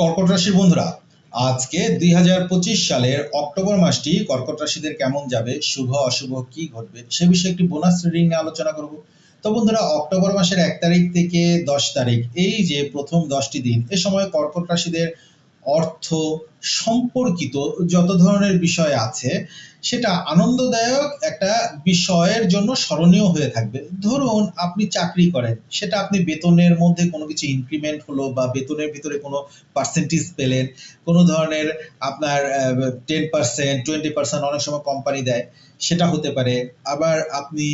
কর্কট রাশির বন্ধুরা, আজকে দুই হাজার পঁচিশ সালের অক্টোবর মাসটি কর্কট রাশিদের কেমন যাবে, শুভ, অশুভ, কি ঘটবে, সে বিষয়ে একটি বোনাস রিডিং নিয়ে আলোচনা করব। তো বন্ধুরা, অক্টোবর মাসের এক তারিখ থেকে দশ তারিখ, এই যে প্রথম দশটি দিন, এ সময় কর্কট রাশিদের অর্থ সম্পর্কিত যত ধরনের বিষয় আছে, সেটা আনন্দদায়ক একটা বিষয়ের জন্য স্মরণীয় হয়ে থাকবে। ধরুন, আপনি চাকরি করেন, সেটা আপনি বেতনের মধ্যে কোনো কিছু ইনক্রিমেন্ট হলো বা বেতনের ভিতরে কোনো পার্সেন্টেজ পেলেন, কোনো ধরনের আপনার টেন পার্সেন্ট টোয়েন্টি পার্সেন্ট অনেক সময় কোম্পানি দেয়, সেটা হতে পারে। আবার আপনি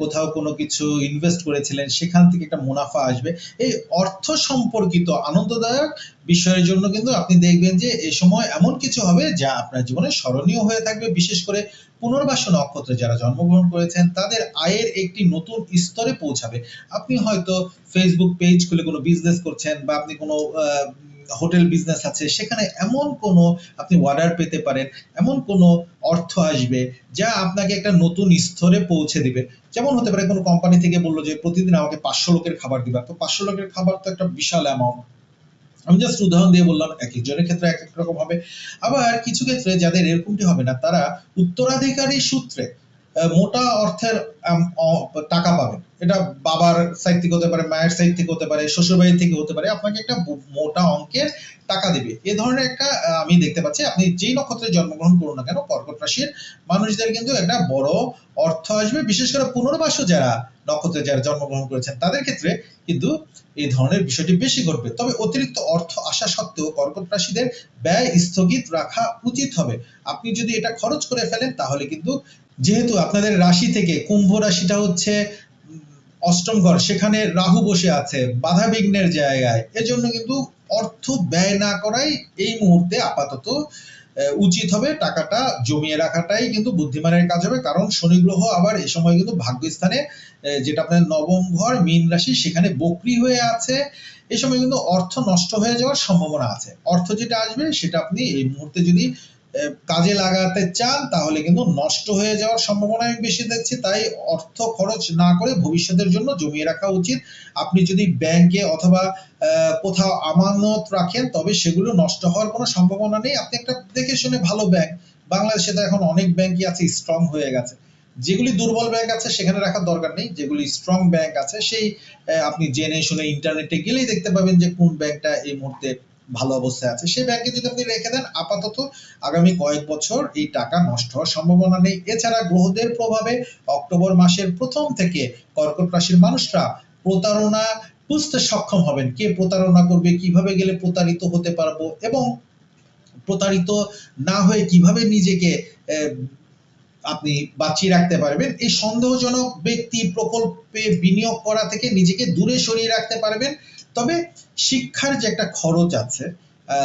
কোথাও কোনো কিছু ইনভেস্ট করেছিলেন, সেখান থেকে একটা মুনাফা আসবে। এই অর্থ সম্পর্কিত আনন্দদায়ক বিষয়ের জন্য কিন্তু আপনি দেখবেন যে এই সময় এমন কিছু হবে যা আপনার জীবনে স্মরণীয় হয়ে থাকবে। বিশেষ করে পুনর্বাসন নক্ষত্রে যারা জন্মগ্রহণ করেছেন, তাদের আয়ের একটি নতুন স্তরে পৌঁছাবে। আপনি হয়তো ফেসবুক পেজ খুলে কোনো বিজনেস করছেন বা আপনি কোনো হোটেল বিজনেস আছে, সেখানে এমন কোনো আপনি অর্ডার পেতে পারেন, এমন কোনো অর্থ আসবে যা আপনাকে একটা নতুন স্তরে পৌঁছে দিবে। যেমন হতে পারে কোনো কোম্পানি থেকে বলল যে, প্রতিদিন আমাকে পাঁচশো লোকের খাবার দিবা। তো পাঁচশো লোকের খাবার তো একটা বিশাল অ্যামাউন্ট আমি জাস্ট উদাহরণ দিয়ে বললাম, এক একজনের ক্ষেত্রে এক এক রকম হবে। আবার কিছু ক্ষেত্রে যাদের এরকমটি হবে না, তারা উত্তরাধিকারী সূত্রে মোটা অর্থের টাকা পাবেন। এটা বাবার সাইড থেকে হতে পারে, মায়ের সাইড থেকে হতে পারে শ্বশুর বাড়ি থেকে হতে পারে, আপনাকে একটা মোটা অঙ্কের টাকা দেবে। এ ধরনের একটা আমি দেখতে পাচ্ছি, আপনি যেই নক্ষত্রে জন্মগ্রহণ করুন না কেন, কর্কট রাশির মানুষদের কিন্তু একটা বড় অর্থ আসবে। বিশেষ করে পুনর্বাসু যারা নক্ষত্রে যারা জন্মগ্রহণ করেছেন, তাদের ক্ষেত্রে কিন্তু এই ধরনের বিষয়টি বেশি ঘটবে। তবে অতিরিক্ত অর্থ আসা সত্ত্বেও কর্কট রাশিদের ব্যয় স্থগিত রাখা উচিত হবে। আপনি যদি এটা খরচ করে ফেলেন, তাহলে কিন্তু যেহেতু আপনাদের রাশি থেকে কুম্ভ রাশিটা হচ্ছে অষ্টম ঘর, সেখানে রাহু বসে আছে, বাধা বিঘ্নের জায়গায়। এজন্য কিন্তু অর্থ ব্যয় না করাই এই মুহূর্তে আপাতত উচিত হবে টাকাটা জমিয়ে রাখাটাই কিন্তু বুদ্ধিমানের কাজ হবে। কারণ শনি গ্রহ আবার এই সময় কিন্তু ভাগ্যস্থানে যেটা আপনার নবম ঘর, মীন রাশি, সেখানে বকরি হয়ে আছে। এই সময় কিন্তু অর্থ নষ্ট হয়ে যাওয়ার সম্ভাবনা আছে। অর্থ যেটা আসবে, সেটা আপনি এই মুহূর্তে যদি কাজে লাগাতে চান, তাহলে কিন্তু নষ্ট হয়ে যাওয়ার সম্ভাবনা আমি বেশি দেখছি। তাই অর্থ খরচ না করে ভবিষ্যতের জন্য জমিয়ে রাখা উচিত। আপনি যদি ব্যাংকে অথবা কোথাও আমানত রাখেন, তবে সেগুলো নষ্ট হওয়ার কোনো সম্ভাবনা নেই। আপনি একটা দেখে শুনে ভালো ব্যাংক, বাংলাদেশে তো এখন অনেক ব্যাংকই আছে স্ট্রং হয়ে গেছে। যেগুলি দুর্বল ব্যাংক আছে, সেখানে রাখার দরকার নেই। যেগুলি স্ট্রং ব্যাংক আছে, সেই আপনি জেনে শুনে ইন্টারনেটে গেলেই দেখতে পাবেন যে কোন ব্যাংকটা এই মুহূর্তে ভালো অবস্থায় আছে। সেই ব্যাংকে যদি আপনি রেখে দেন, আপাতত আগামী কয়েক বছর এই টাকা নষ্ট হওয়ার সম্ভাবনা নেই। এছাড়া গ্রহদের প্রভাবে অক্টোবর মাসের প্রথম থেকে কর্কট রাশির মানুষরা প্রতারণা বুঝতে সক্ষম হবেন। কে প্রতারণা করবে, কীভাবে গেলে প্রতারিত হতে পারব এবং প্রতারিত না হয়ে কীভাবে নিজেকে আপনি বাঁচিয়ে রাখতে পারবেন, এই সন্দেহজনক ব্যক্তি প্রকল্পে বিনিয়োগ করা থেকে নিজেকে দূরে সরিয়ে রাখতে পারবেন। তবে শিক্ষার যে একটা খরচ আছে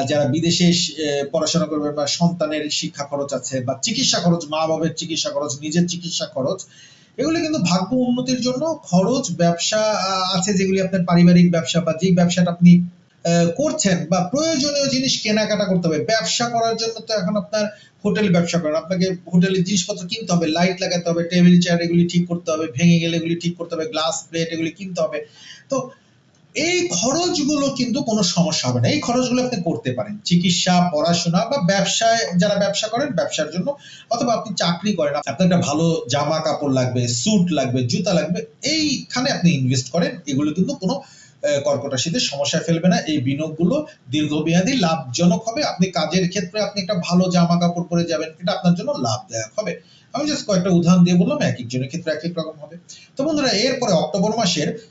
যারা বিদেশে পড়াশোনা করবে বা সন্তানের শিক্ষা খরচ আছে বা চিকিৎসা খরচ, মা বাবার চিকিৎসা খরচ, নিজের চিকিৎসা খরচ, এগুলো কিন্তু ভাগ্য উন্নতির জন্য খরচ ব্যবসা আছে যেগুলি আপনার পারিবারিক ব্যবসা বা যেই ব্যবসাটা আপনি করছেন বা প্রয়োজনীয় জিনিস কেনাকাটা করতে হবে। ব্যবসা করার জন্য তো এখন আপনার হোটেল ব্যবসা করেন। আপনাকে হোটেলের জিনিসপত্র কিনতে হবে, লাইট লাগাতে হবে, টেবিল, চেয়ার এগুলি ঠিক করতে হবে, ভেঙে গেলে এগুলি ঠিক করতে হবে, গ্লাস, প্লেট এগুলি কিনতে হবে। তো এই খরচগুলো কিন্তু কোনো সমস্যা হবে না। এই খরচগুলো আপনি করতে পারেন। চিকিৎসা পড়াশোনা বা ব্যবসায় যারা ব্যবসা করেন ব্যবসার জন্য অথবা আপনি চাকরি করেন আপনার একটা ভালো জামা কাপড় লাগবে স্যুট লাগবে জুতা লাগবে এইখানে আপনি ইনভেস্ট করেন। এগুলো কিন্তু কোনো আহ, কর্কট রাশিতে সমস্যায় ফেলবে না। এই বিনিয়োগগুলো দীর্ঘমেয়াদী লাভজনক হবে। আপনি কাজের ক্ষেত্রে আপনি একটা ভালো জামা কাপড় পরে যাবেন এটা আপনার জন্য লাভদায়ক হবে। আমি জাস্ট কয়েকটা উদাহরণ দিয়ে বললাম এক একজনের ক্ষেত্রে এক এক রকম হবে। তো বন্ধুরা এরপরে অক্টোবর মাসের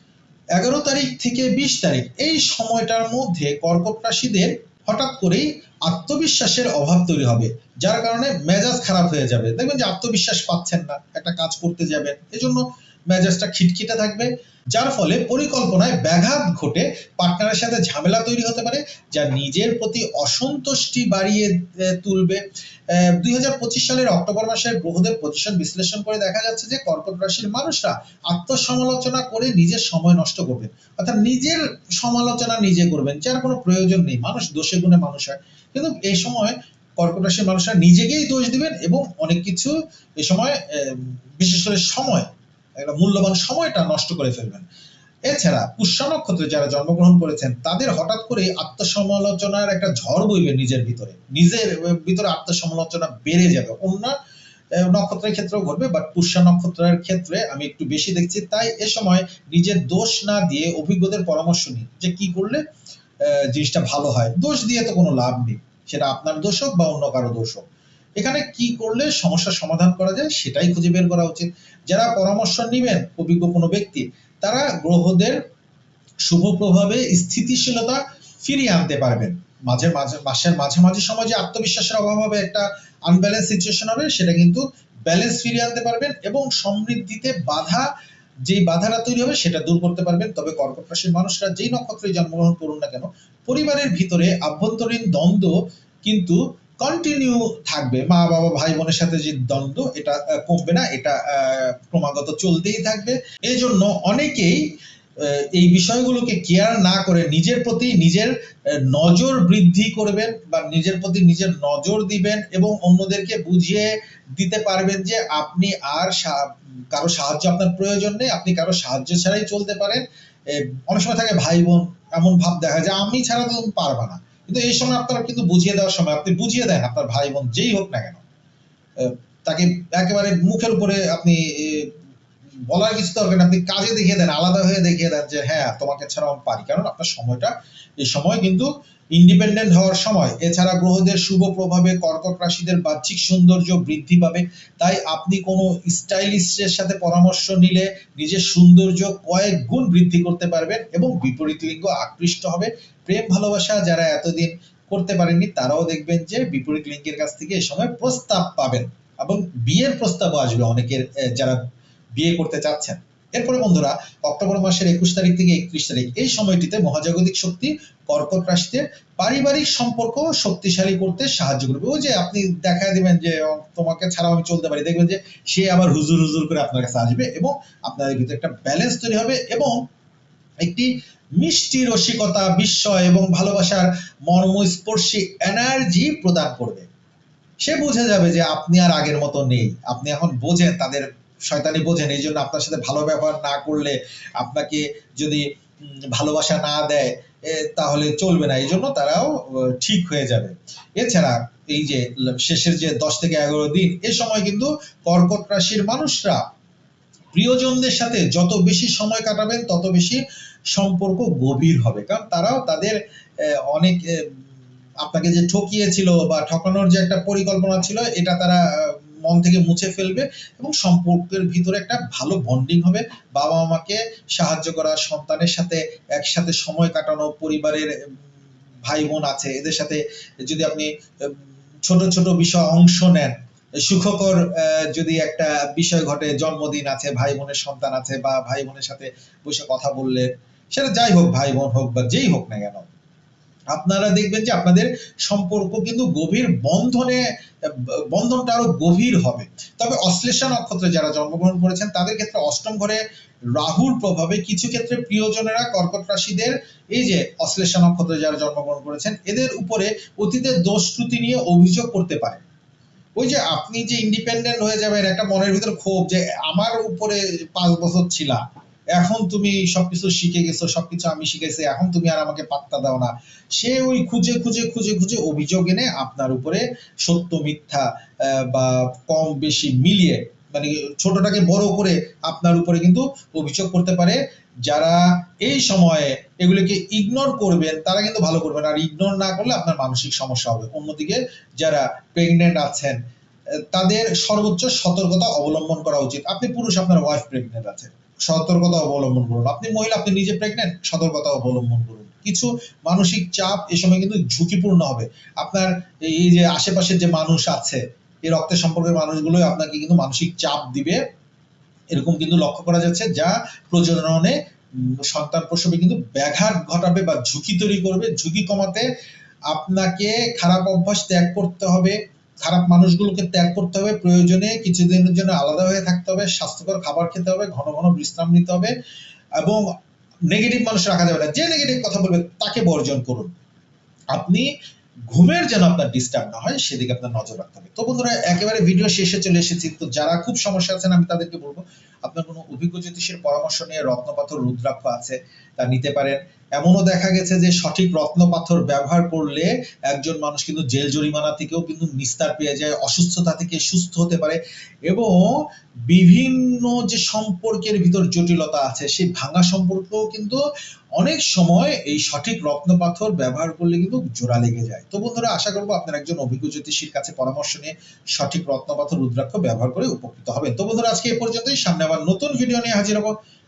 এগারো তারিখ থেকে বিশ তারিখ এই সময়টার মধ্যে কর্কট রাশিদের হঠাৎ করেই আত্মবিশ্বাসের অভাব তৈরি হবে, যার কারণে মেজাজ খারাপ হয়ে যাবে। দেখবেন যে আত্মবিশ্বাস পাচ্ছেন না, একটা কাজ করতে যাবেন। এজন্য মেজাজটা খিটখিটে থাকবে, যার ফলে পরিকল্পনায় ব্যাঘাত ঘটে পার্টনারের সাথে ঝামেলা তৈরি হতে পারে, যা নিজের প্রতি অসন্তুষ্টি বাড়িয়ে তুলবে। দুই হাজার পঁচিশ সালের অক্টোবর মাসের গ্রহদের পজিশন বিশ্লেষণ করে দেখা যাচ্ছে যে কর্কট রাশির মানুষরা আত্মসমালোচনা করে নিজের সময় নষ্ট করবেন। অর্থাৎ নিজের সমালোচনা নিজে করবেন, যার কোনো প্রয়োজন নেই। মানুষ দোষে গুণে মানুষ হয়। কিন্তু এই সময় কর্কট রাশির মানুষরা নিজেকেই দোষ দিবেন এবং অনেক কিছু এই সময় বিশেষ করে সময় একটা মূল্যবান সময়টা নষ্ট করে ফেলবেন। এছাড়া পুষ্য নক্ষত্রে যারা জন্মগ্রহণ করেছেন, তাদের হঠাৎ করে আত্মসমালোচনার একটা ঝড় বইবে নিজের ভিতরে। নিজের ভিতরে আত্মসমালোচনা বেড়ে যাবে। অন্য নক্ষত্রের ক্ষেত্রেও ঘটবে বাট পুষ্য নক্ষত্রের ক্ষেত্রে আমি একটু বেশি দেখছি, তাই এ সময় নিজের দোষ না দিয়ে অভিজ্ঞদের পরামর্শ নিন যে কি করলে জিনিসটা ভালো হয়। দোষ দিয়ে তো কোনো লাভ নেই। সেটা আপনার দোষ হোক বা অন্য কারও দোষ হোক। এখানে কি করলে সমস্যার সমাধান করা যায় সেটাই খুঁজে বের করা উচিত। যারা পরামর্শ নেবেন অভিজ্ঞ কোনো ব্যক্তি, তারা গ্রহদের শুভ প্রভাবে স্থিতিশীলতা ফিরিয়ে আনতে পারবেন। মাঝে মাঝে, মাসের মাঝে সময় যে আত্মবিশ্বাসের অভাব হবে, একটা আনব্যালেন্স সিচুয়েশন হবে, সেটা কিন্তু ব্যালেন্স ফিরিয়ে আনতে পারবেন এবং সমৃদ্ধিতে বাধা, যেই বাধাটা তৈরি হবে সেটা দূর করতে পারবেন। তবে কর্কট রাশির মানুষরা যেই নক্ষত্রে জন্মগ্রহণ করুন না কেন, পরিবারের ভিতরে আভ্যন্তরীণ দ্বন্দ্ব কিন্তু কন্টিনিউ থাকবে, মা, বাবা, ভাই, বোনের সাথে যে দ্বন্দ্ব, এটা কমবে না, এটা ক্রমাগত চলতেই থাকবে। এই জন্য অনেকেই এই বিষয়গুলোকে কেয়ার না করে নিজের প্রতি নিজের নজর বৃদ্ধি করবেন বা নিজের প্রতি নিজের নজর দিবেন এবং অন্যদেরকে বুঝিয়ে দিতে পারবেন যে আপনি আর কারও সাহায্য আপনার প্রয়োজন নেই, আপনি কারও সাহায্য ছাড়াই চলতে পারেন। অনেক সময় থাকে ভাই, বোন, এমন ভাব দেখা যায়, আমি ছাড়া তো পারবা না। কিন্তু এই সময় আপনারা কিন্তু বুঝিয়ে দেওয়ার সময়, আপনি বুঝিয়ে দেন, আপনার ভাই বোন যেই হোক না কেন। তাকে একেবারে মুখের উপরে আপনি বলার কিছু দরকার না আপনি কাজে দেখিয়ে দেন, আলাদা হয়ে দেখিয়ে দেন যে হ্যাঁ তোমাকে ছাড়া আমি পারি। কারণ আপনার সময়টা, এই সময় কিন্তু ইন্ডিপেন্ডেন্ট হওয়ার সময়, এছাড়া গ্রহদের শুভ প্রভাবে কর্কট রাশিদের বাহ্যিক সৌন্দর্য বৃদ্ধি পাবে। তাই আপনি কোনো স্টাইলিস্টের সাথে পরামর্শ নিলে নিজের সৌন্দর্য কয়েক গুণ বৃদ্ধি করতে পারবেন এবং বিপরীত লিঙ্গ আকৃষ্ট হবে। প্রেম, ভালোবাসা যারা এতদিন করতে পারেননি, তারাও দেখবেন যে বিপরীত লিঙ্গের কাছ থেকে এ সময় প্রস্তাব পাবেন। এবং বিয়ের প্রস্তাবও আসবে অনেকের যারা বিয়ে করতে চাচ্ছেন। এরপরে বন্ধুরা, অক্টোবর মাসের একুশ তারিখ থেকে একত্রিশ তারিখ, এই সময়টিতে মহাজাগতিক শক্তি কর্কট রাশিতে পারিবারিক সম্পর্ক শক্তিশালী করতে সাহায্য করবে। ওই যে আপনি দেখা দিবেন যে তোমাকে ছাড়াও আমি চলতে পারি, দেখবেন যে সে আবার হুজুর হুজুর করে আপনার কাছে আসবে এবং আপনাদের ভিতরে একটা ব্যালেন্স তৈরি হবে এবং একটি মিষ্টি রসিকতা, বিস্ময় এবং ভালোবাসার মর্মস্পর্শী এনার্জি প্রদান করবে। সে বুঝে যাবে যে আপনি আর আগের মতো নেই। আপনি এখন বোঝেন তাদের শয়তানি বোঝেন, এই জন্য আপনার সাথে ভালো ব্যবহার না করলে আপনাকে যদি ভালোবাসা না দেয় তাহলে চলবে না। এই জন্য তারাও ঠিক হয়ে যাবে। এছাড়া এই যে শেষের যে দশ থেকে এগারো দিন, এ সময় কিন্তু কর্কট রাশির মানুষরা প্রিয়জনদের সাথে যত বেশি সময় কাটাবেন, তত বেশি সম্পর্ক গভীর হবে। কারণ তারাও তাদের অনেক আপনাকে যে ঠকিয়েছিল বা ঠকানোর যে একটা পরিকল্পনা ছিল, এটা তারা মন থেকে মুছে ফেলবে এবং সম্পর্কের ভিতরে একটা ভালো বন্ডিং হবে। বাবা মাকে সাহায্য করা, সন্তানের সাথে একসাথে সময় কাটানো, পরিবারের ভাই বোন আছে, এদের সাথে যদি আপনি ছোট ছোট বিষয় অংশ নেন, সুখকর যদি একটা বিষয় ঘটে, জন্মদিন আছে ভাই বোনের সন্তান আছে বা ভাই বোনের সাথে বসে কথা বললে, সেটা যাই হোক ভাই বোন হোক বা যেই হোক না কেন আপনারা দেখবেন যে আপনাদের সম্পর্ক কিন্তু গভীর বন্ধনে, বন্ধনটা আরও গভীর হবে। তবে অশ্লেষা নক্ষত্রে যারা জন্মগ্রহণ করেছেন, তাদের ক্ষেত্রে অষ্টম ঘরে রাহুর প্রভাবে কিছু ক্ষেত্রে প্রিয়জনেরা, কর্কট রাশিদের, এই যে অশ্লেষা নক্ষত্রে যারা জন্মগ্রহণ করেছেন, এদের উপরে অতীতের দোষ নিয়ে অভিযোগ করতে পারে। ওই যে আপনি যে ইন্ডিপেন্ডেন্ট হয়ে যাবেন, একটা মনের ভিতরে ক্ষোভ যে, আমার উপরে পাঁচ বছর ছিলা। এখন তুমি সবকিছু শিখে গেছো, সবকিছু আমি শিখেছি এখন তুমি আর আমাকে পাত্তা দাও না। সে ওই খুঁজে খুঁজে খুঁজে খুঁজে অভিযোগ এনে আপনার উপরে সত্য, মিথ্যা বা কম, বেশি মিলিয়ে মানে ছোটটাকে বড় করে আপনার উপরে কিন্তু অভিযোগ করতে পারে। যারা এই সময়ে এগুলিকে ইগনোর করবেন, তারা কিন্তু ভালো করবেন। আর ইগনোর না করলে আপনার মানসিক সমস্যা হবে। অন্যদিকে যারা প্রেগনেন্ট আছেন তাদের সর্বোচ্চ সতর্কতা অবলম্বন করা উচিত। আপনি পুরুষ, আপনার ওয়াইফ প্রেগনেন্ট আছে সতর্কতা অবলম্বন করুন। আপনি মহিলা, আপনি নিজে প্রেগনেন্ট সতর্কতা অবলম্বন করুন। কিছু মানসিক চাপ এ সময় কিন্তু ঝুঁকিপূর্ণ হবে। আপনার এই যে আশেপাশের যে মানুষ আছে, এই রক্তের সম্পর্কের মানুষগুলোই আপনাকে কিন্তু মানসিক চাপ দিবে। এরকম কিন্তু লক্ষ্য করা যাচ্ছে, যা প্রজননে সন্তান প্রসবে কিন্তু ব্যাঘাত ঘটাবে বা ঝুঁকি তৈরি করবে। ঝুঁকি কমাতে আপনাকে খারাপ অভ্যাস ত্যাগ করতে হবে। খারাপ মানুষগুলোকে ত্যাগ করতে হবে, প্রয়োজনে কিছুদিনের জন্য আলাদা হয়ে থাকতে হবে, স্বাস্থ্যকর খাবার খেতে হবে, ঘন ঘন বিশ্রাম নিতে হবে এবং নেগেটিভ মানুষ রাখা যাবে না। যে নেগেটিভ কথা বলবে তাকে বর্জন করুন। আপনি ঘুমের যেন আপনার ডিস্টার্ব না হয়, সেদিকে আপনার নজর রাখতে হবে। তো বন্ধুরা, একেবারে ভিডিও শেষে চলে এসেছি। তো যারা খুব সমস্যা আছেন, আমি তাদেরকে বলব, আপনার কোনো অভিজ্ঞ জ্যোতিষের পরামর্শ নিয়ে রত্নপাথর, রুদ্রাক্ষ আছে, তা নিতে পারেন। এমনও দেখা গেছে যে সঠিক রত্ন পাথর ব্যবহার করলে একজন মানুষ কিন্তু জেল জরিমানা থেকেও কিন্তু নিস্তার পেয়ে যায়, অসুস্থতা থেকে সুস্থ হতে পারে এবং বিভিন্ন যে সম্পর্কের ভিতর জটিলতা আছে সেই ভাঙা সম্পর্কও কিন্তু অনেক সময় এই সঠিক রত্নপাথর ব্যবহার করলে কিন্তু জোড়া লেগে যায়। তো বন্ধুরা, আশা করব আপনার একজন অভিজ্ঞ জ্যোতিষীর কাছে পরামর্শ নিয়ে সঠিক রত্নপাথর রুদ্রাক্ষ ব্যবহার করে উপকৃত হবেন। তো বন্ধুরা, আজকে এ পর্যন্তই। সামনে আবার নতুন ভিডিও নিয়ে হাজির হব।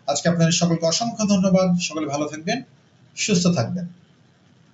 আজকে আপনাদের সকলকে অসংখ্য ধন্যবাদ। সকলে ভালো থাকবেন। সুস্থ থাকবেন